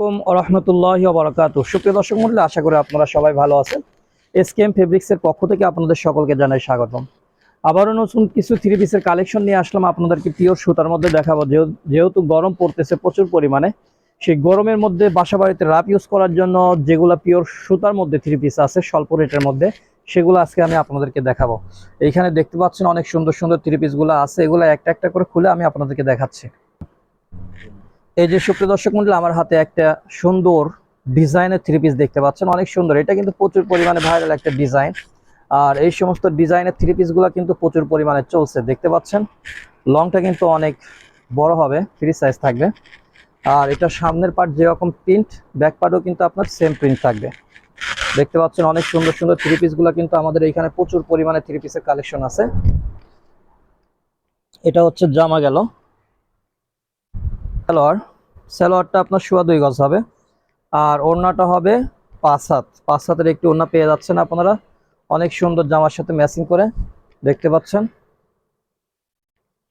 আলাইকুম রহমতুল্লাহ বরকাত সুপ্রিয় দর্শক মন্ডলী, আশা করি আপনারা সবাই ভালো আছেন। এসকেএম ফেব্রিক্সের পক্ষ থেকে আপনাদের সকলকে জানাই স্বাগতম। আবারও নতুন কিছু থ্রি পিসের কালেকশন নিয়ে আসলাম আপনাদেরকে পিওর সুতার মধ্যে দেখাবো। যেহেতু গরম পড়তেছে প্রচুর পরিমাণে, সেই গরমের মধ্যে বাসা বাড়িতে রাপ ইউজ করার জন্য যেগুলো পিওর সুতার মধ্যে থ্রি পিস আছে, স্বল্প রেটের মধ্যে, সেগুলো আজকে আমি আপনাদেরকে দেখাবো। এইখানে দেখতে পাচ্ছেন অনেক সুন্দর সুন্দর থ্রি পিসগুলো আছে। এগুলো একটা একটা করে খুলে আমি আপনাদেরকে দেখাচ্ছি। এই যে সুপ্রিয় দর্শক মন্ডল, আমার হাতে একটা সুন্দর ডিজাইনের থ্রি পিস দেখতে পাচ্ছেন। অনেক সুন্দর। এটা কিন্তু প্রচুর পরিমাণে ভাইরাল একটা ডিজাইন আর এই সমস্ত ডিজাইনের থ্রি পিসগুলো কিন্তু প্রচুর পরিমাণে চলছে, দেখতে পাচ্ছেন? লংটা কিন্তু অনেক বড় হবে ফ্রি সাইজ থাকবে। আর এটা সামনের পার্ট যেরকম প্রিন্ট ব্যাক পার্টও কিন্তু আপনার সেম প্রিন্ট থাকবে। দেখতে পাচ্ছেন, অনেক সুন্দর সুন্দর থ্রি পিসগুলো কিন্তু আমাদের এইখানে প্রচুর পরিমাণে থ্রি পিসের কালেকশন আছে। এটা হচ্ছে জামা গেল। সালোয়ার সালোয়ারটা আপনার সোয়া দুই গজ হবে। আর ওড়নাটা হবে পাঁচ হাত। পাঁচ হাতের একটি ওড়না পেয়ে যাচ্ছেন আপনারা। অনেক সুন্দর জামার সাথে ম্যাচিং করে দেখতে পাচ্ছেন।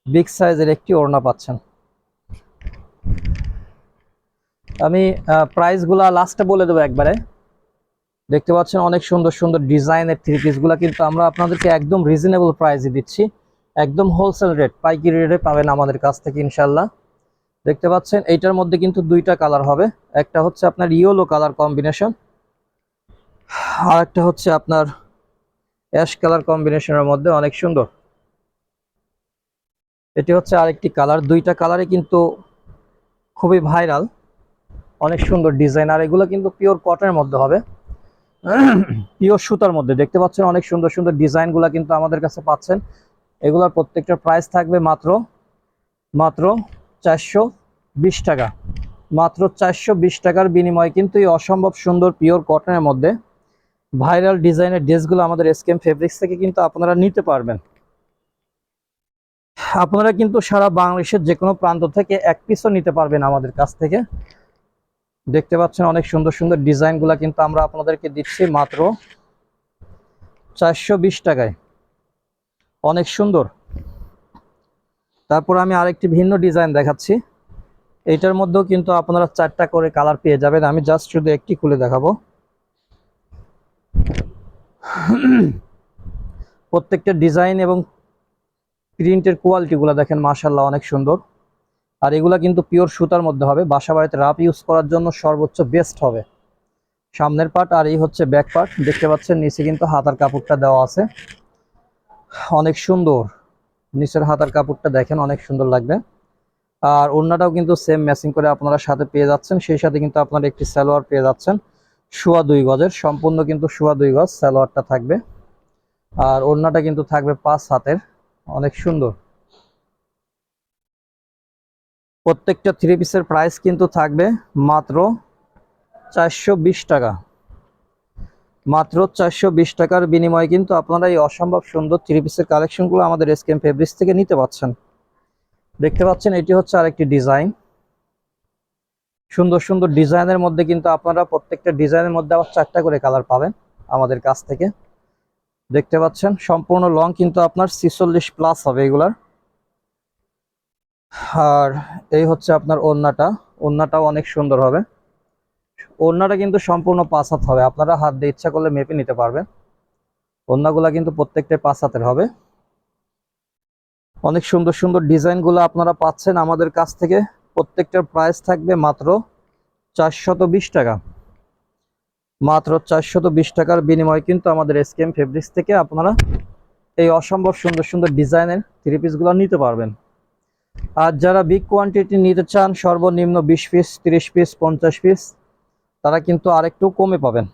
বিগ সাইজের একটি ওড়না পাচ্ছেন। আমি প্রাইসগুলা লাস্টে বলে দেবো একবারে। দেখতে পাচ্ছেন অনেক সুন্দর সুন্দর ডিজাইনের থ্রি পিসগুলো কিন্তু আমরা আপনাদেরকে একদম রিজনেবল প্রাইসে দিচ্ছি। একদম হোলসেল রেট পাইকারি রেটে পাবেন আমাদের কাছ থেকে ইনশাল্লাহ দেখতে পাচ্ছেন, এইটার মধ্যে কিন্তু দুইটা কালার হবে। একটা হচ্ছে আপনার ইয়েলো কালার কম্বিনেশন আর একটা হচ্ছে আপনার অ্যাশ কালার কম্বিনেশনের মধ্যে অনেক সুন্দর। এটি হচ্ছে আরেকটি কালার দুইটা কালারে কিন্তু খুবই ভাইরাল অনেক সুন্দর ডিজাইন আর এগুলো কিন্তু পিওর কটনের মধ্যে হবে। পিওর সুতার মধ্যে, দেখতে পাচ্ছেন অনেক সুন্দর সুন্দর ডিজাইনগুলো কিন্তু আমাদের কাছে পাচ্ছেন। এগুলোর প্রত্যেকটা প্রাইস থাকবে মাত্র মাত্র চারশো বিশ টাকা। মাত্র চারশো বিশ টাকার বিনিময়ে কিন্তু এই অসম্ভব সুন্দর পিওর কটনের মধ্যে ভাইরাল ডিজাইনের ড্রেসগুলো আমাদের এসকেম ফেব্রিক্স থেকে কিন্তু আপনারা নিতে পারবেন। আপনারা কিন্তু সারা বাংলাদেশের যে কোনো প্রান্ত থেকে এক পিসও নিতে পারবেন আমাদের কাছ থেকে। দেখতে পাচ্ছেন অনেক সুন্দর সুন্দর ডিজাইনগুলো কিন্তু আমরা আপনাদেরকে দিচ্ছি মাত্র চারশো বিশ টাকায়। অনেক সুন্দর। তারপর আমি আরেকটি ভিন্ন ডিজাইন দেখাচ্ছি। এইটার মধ্যেও কিন্তু আপনারা চারটা করে কালার পেয়ে যাবেন। আমি জাস্ট শুধু একটি খুলে দেখাবো। প্রত্যেকটা ডিজাইন এবং প্রিন্টের কোয়ালিটিগুলো দেখেন মাশাল্লাহ অনেক সুন্দর। আর এগুলা কিন্তু পিওর সুতার মধ্যে হবে। বাসা বাড়িতে রাপ ইউজ করার জন্য সর্বোচ্চ বেস্ট হবে। সামনের পার্ট আর এই হচ্ছে ব্যাক পার্ট দেখতে পাচ্ছেন, নিচে কিন্তু হাতার কাপড়টা দেওয়া আছে। অনেক সুন্দর। নিচের হাতার কাপড়টা দেখেন, অনেক সুন্দর লাগবে। আর ওড়নাটাও কিন্তু সেম ম্যাচিং করে আপনারা সাথে পেয়ে যাচ্ছেন। সেই সাথে কিন্তু আপনারা একটি সালোয়ার পেয়ে যাচ্ছেন। শোয়া দুই গজের। সম্পূর্ণ কিন্তু শোয়া দুই গজ সালোয়ারটা থাকবে। আর ওড়নাটা কিন্তু থাকবে পাঁচ হাতের। অনেক সুন্দর। প্রত্যেকটা থ্রি পিসের প্রাইস কিন্তু থাকবে মাত্র চারশো বিশ টাকা। মাত্র চারশো বিশ টাকার বিনিময়ে কিন্তু আপনারা এই অসম্ভব সুন্দর থ্রি পিসের কালেকশনগুলো আমাদের এসকেম ফেব্রিক্স থেকে নিতে পাচ্ছেন দেখতে পাচ্ছেন, এটি হচ্ছে আরেকটি ডিজাইন। সুন্দর সুন্দর ডিজাইনের মধ্যে কিন্তু আপনারা প্রত্যেকটা ডিজাইনের মধ্যে আবার চারটা করে কালার পাবেন আমাদের কাছ থেকে। দেখতে পাচ্ছেন, সম্পূর্ণ লং কিন্তু আপনার ছিচল্লিশ প্লাস হবে এগুলার। আর এই হচ্ছে আপনার ওড়নাটা। ওড়নাটাও অনেক সুন্দর হবে। ওড়নাটা কিন্তু সম্পূর্ণ পাঁচ হাত হবে। আপনারা হাত দিয়ে ইচ্ছা করলে মেপে নিতে পারবেন। ওড়নাগুলা কিন্তু প্রত্যেকটাই পাঁচ হাতের হবে। অনেক সুন্দর সুন্দর ডিজাইনগুলো আপনারা পাচ্ছেন আমাদের কাছ থেকে। প্রত্যেকটার প্রাইস থাকবে মাত্র চারশত টাকা। মাত্র চারশত টাকার বিনিময়ে কিন্তু আমাদের এসকেএম ফেব্রিক্স থেকে আপনারা এই অসম্ভব সুন্দর সুন্দর ডিজাইনের থ্রি পিসগুলো নিতে পারবেন। আর যারা বিগ কোয়ান্টিটি নিতে চান, সর্বনিম্ন বিশ পিস তিরিশ পিস পঞ্চাশ পিস তারা কিন্তু আরেকটু কমে পাবেন।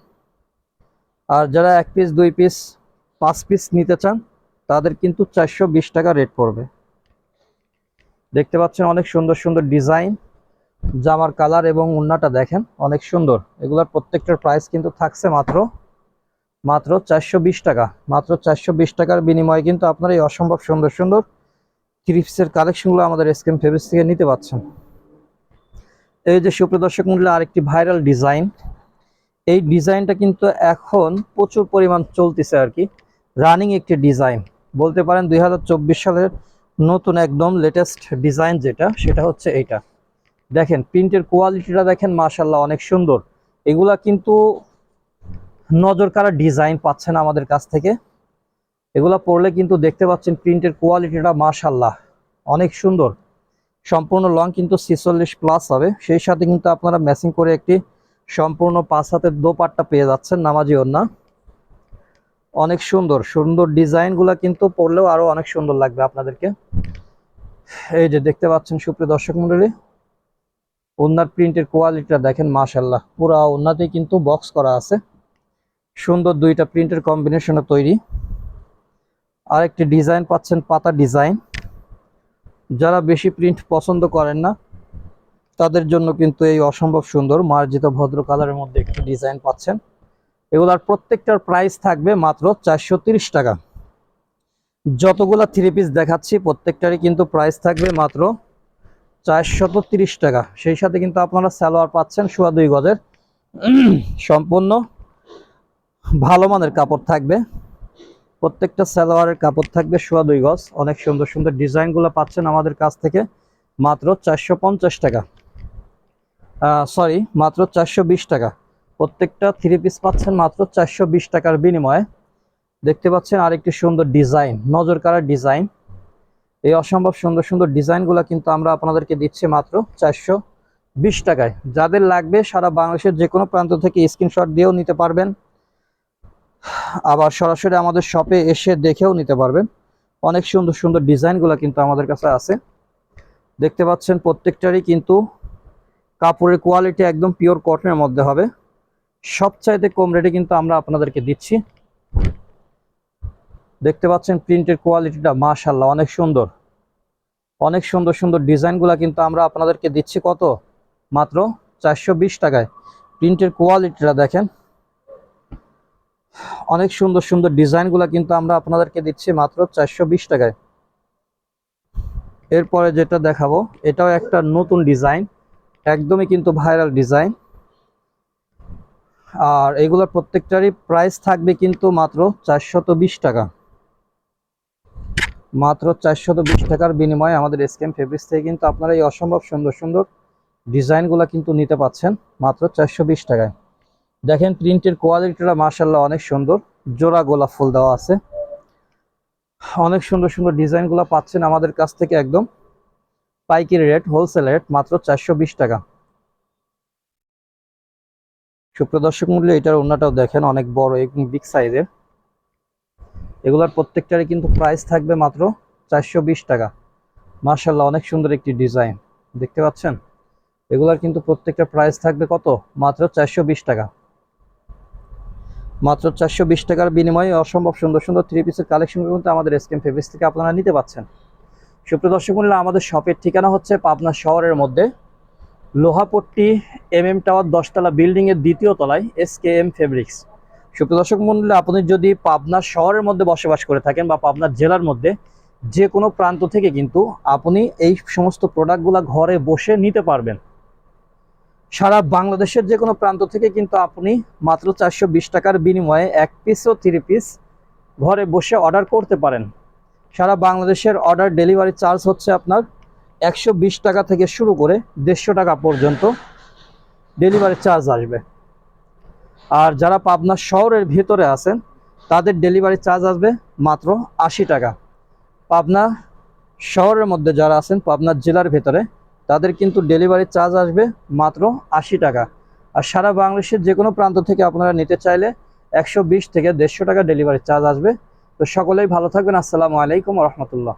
আর যারা এক পিস দুই পিস পাঁচ পিস নিতে চান তাদের কিন্তু চারশো বিশ টাকা রেট পড়বে। দেখতে পাচ্ছেন অনেক সুন্দর সুন্দর ডিজাইন জামার কালার এবং উন্নাটা দেখেন, অনেক সুন্দর। এগুলোর প্রত্যেকটার প্রাইস কিন্তু থাকছে মাত্র মাত্র চারশো বিশ টাকা। মাত্র চারশো বিশ টাকার বিনিময়ে কিন্তু আপনারা এই অসম্ভব সুন্দর সুন্দর ক্রিপসের কালেকশনগুলো আমাদের এসকেম ফেব্রিক্স থেকে নিতে পাচ্ছেন। এই যে সুপ্রিয় দর্শক মূল্যে আরেকটি ভাইরাল ডিজাইন এই ডিজাইনটা কিন্তু এখন প্রচুর পরিমাণ চলতেছে আর কি। রানিং একটি ডিজাইন বলতে পারেন দুই হাজার চব্বিশ সালের নতুন একদম লেটেস্ট ডিজাইন যেটা, সেটা হচ্ছে এইটা। দেখেন প্রিন্টের কোয়ালিটিটা দেখেন মাশাল্লাহ অনেক সুন্দর। এগুলা কিন্তু নজর কারা ডিজাইন পাচ্ছেন আমাদের কাছ থেকে। এগুলা পড়লে কিন্তু দেখতে পাচ্ছেন প্রিন্টের কোয়ালিটিটা মাশাল্লাহ অনেক সুন্দর। সম্পূর্ণ লং কিন্তু ছিচল্লিশ প্লাস হবে। সেই সাথে কিন্তু আপনারা ম্যাচিং করে একটি সম্পূর্ণ পাঁচ হাতের দোপাট্টা পেয়ে যাচ্ছেন নামাজি ওন্না অনেক সুন্দর সুন্দর ডিজাইনগুলো কিন্তু পড়লেও আরও অনেক সুন্দর লাগবে আপনাদেরকে। এই যে দেখতে পাচ্ছেন সুপ্রিয় দর্শক মন্ডলী ওনার প্রিন্টের কোয়ালিটিটা দেখেন মাশাল্লাহ পুরা ওনাতেই কিন্তু বক্স করা আছে। সুন্দর দুইটা প্রিন্টের কম্বিনেশনে তৈরি। আরেকটি ডিজাইন পাচ্ছেন পাতা ডিজাইন। যারা বেশি প্রিন্ট পছন্দ করেন না, তাদের জন্য কিন্তু এই অসম্ভব সুন্দর মার্জিত ভদ্র কালারের মধ্যে একটি ডিজাইন পাচ্ছেন। এগুলার প্রত্যেকটার প্রাইস থাকবে মাত্র চারশো টাকা। যতগুলা থ্রি পিস দেখাচ্ছি, প্রত্যেকটারই কিন্তু প্রাইস থাকবে মাত্র চারশত টাকা। সেই সাথে কিন্তু আপনারা সালোয়ার পাচ্ছেন সোয়া দুই গজের। সম্পূর্ণ ভালো মানের কাপড় থাকবে। প্রত্যেকটা সালোয়ারের কাপড় থাকবে সোয়া দুই গজ। অনেক সুন্দর সুন্দর ডিজাইনগুলো পাচ্ছেন আমাদের কাছ থেকে মাত্র চারশো পঞ্চাশ টাকা। সরি মাত্র চারশো বিশ টাকা। প্রত্যেকটা থ্রি পিস পাচ্ছেন মাত্র চারশো বিশ টাকার বিনিময়ে। দেখতে পাচ্ছেন আরেকটি সুন্দর ডিজাইন, নজর কাড়ার ডিজাইন। এই অসম্ভব সুন্দর সুন্দর ডিজাইনগুলো কিন্তু আমরা আপনাদেরকে দিচ্ছি মাত্র চারশো বিশ টাকায়। যাদের লাগবে সারা বাংলাদেশের যে কোনো প্রান্ত থেকে স্ক্রিনশট দিয়েও নিতে পারবেন। আবার সরাসরি আমাদের শপে এসে দেখেও নিতে পারবেন। অনেক সুন্দর সুন্দর ডিজাইনগুলো কিন্তু আমাদের কাছে আছে। দেখতে পাচ্ছেন প্রত্যেকটারই কিন্তু কাপড়ের কোয়ালিটি একদম পিওর কটনের মধ্যে হবে। সবচাইতে কম রেটে কিন্তু আমরা আপনাদেরকে দিচ্ছি। দেখতে পাচ্ছেন প্রিন্টের কোয়ালিটিটা মাশাল্লাহ অনেক সুন্দর। অনেক সুন্দর সুন্দর ডিজাইনগুলো কিন্তু আমরা আপনাদেরকে দিচ্ছি কত? মাত্র চারশো বিশ টাকায়। প্রিন্টের কোয়ালিটিটা দেখেন। অনেক সুন্দর সুন্দর ডিজাইনগুলো কিন্তু আমরা আপনাদেরকে দিচ্ছি মাত্র চারশো বিশ টাকায়। এরপরে যেটা দেখাবো, এটাও একটা নতুন ডিজাইন একদমই কিন্তু ভাইরাল ডিজাইন আর এগুলোর প্রত্যেকটারই প্রাইস থাকবে কিন্তু মাত্র চারশত টাকা। মাত্র চারশত টাকার বিনিময়ে আমাদের স্ক্যাম ফেব্রিক্স থেকে কিন্তু আপনারা এই অসম্ভব সুন্দর সুন্দর ডিজাইনগুলো কিন্তু নিতে পাচ্ছেন মাত্র চারশো বিশ টাকায়। দেখেন প্রিন্টের কোয়ালিটিটা মার্শাল্লাহ অনেক সুন্দর, জোড়া গোলাপ ফুল দেওয়া আছে। অনেক সুন্দর সুন্দর ডিজাইনগুলো পাচ্ছেন আমাদের কাছ থেকে একদম পাইকারি রেট হোলসেল রেট মাত্র চারশো বিশ টাকা। সুপ্রদর্শক মূল্য এটার অন্যটাও দেখেন, অনেক বড় এবং বিগ সাইজের এগুলার প্রত্যেকটারই কিন্তু প্রাইস থাকবে মাত্র চারশো বিশ টাকা। মার্শাল্লাহ অনেক সুন্দর একটি ডিজাইন দেখতে পাচ্ছেন? এগুলার কিন্তু প্রত্যেকটা প্রাইস থাকবে কত? মাত্র চারশো বিশ টাকা। মাত্র চারশো বিশ টাকার বিনিময়ে অসম্ভব সুন্দর সুন্দর থ্রি পিসের কালেকশন কিন্তু আমাদের এসকেম ফেব্রিক্স থেকে আপনারা নিতে পাচ্ছেন। সুপ্রিয় দর্শক মূল্য আমাদের শপের ঠিকানা হচ্ছে পাবনা শহরের মধ্যে লোহাপট্টি এম এম টাওয়ার দশতলা বিল্ডিং এর দ্বিতীয় তলায় এস কে এম ফেব্রিক্স সুপ্রিয় দর্শক মূল্য আপনি যদি পাবনা শহরের মধ্যে বসবাস করে থাকেন বা পাবনা জেলার মধ্যে, যে কোনো প্রান্ত থেকে কিন্তু আপনি এই সমস্ত প্রোডাক্টগুলো ঘরে বসে নিতে পারবেন। সারা বাংলাদেশের যে কোনো প্রান্ত থেকে কিন্তু আপনি মাত্র চারশো বিশ টাকার বিনিময়ে এক পিস ও থ্রি পিস ঘরে বসে অর্ডার করতে পারেন। সারা বাংলাদেশের অর্ডার ডেলিভারি চার্জ হচ্ছে আপনার একশো বিশ টাকা থেকে শুরু করে দেড়শো টাকা পর্যন্ত ডেলিভারি চার্জ আসবে। আর যারা পাবনা শহরের ভেতরে আছেন, তাদের ডেলিভারি চার্জ আসবে মাত্র আশি টাকা। পাবনা শহরের মধ্যে যারা আছেন, পাবনা জেলার ভেতরে, তাদের কিন্তু ডেলিভারি চার্জ আসবে মাত্র আশি টাকা। আর সারা বাংলাদেশের যে কোনো প্রান্ত থেকে আপনারা নিতে চাইলে একশো বিশ থেকে দেড়শো টাকা ডেলিভারি চার্জ আসবে। তো সকলেই ভালো থাকবেন। আসসালামু আলাইকুম রহমতুল্লাহ।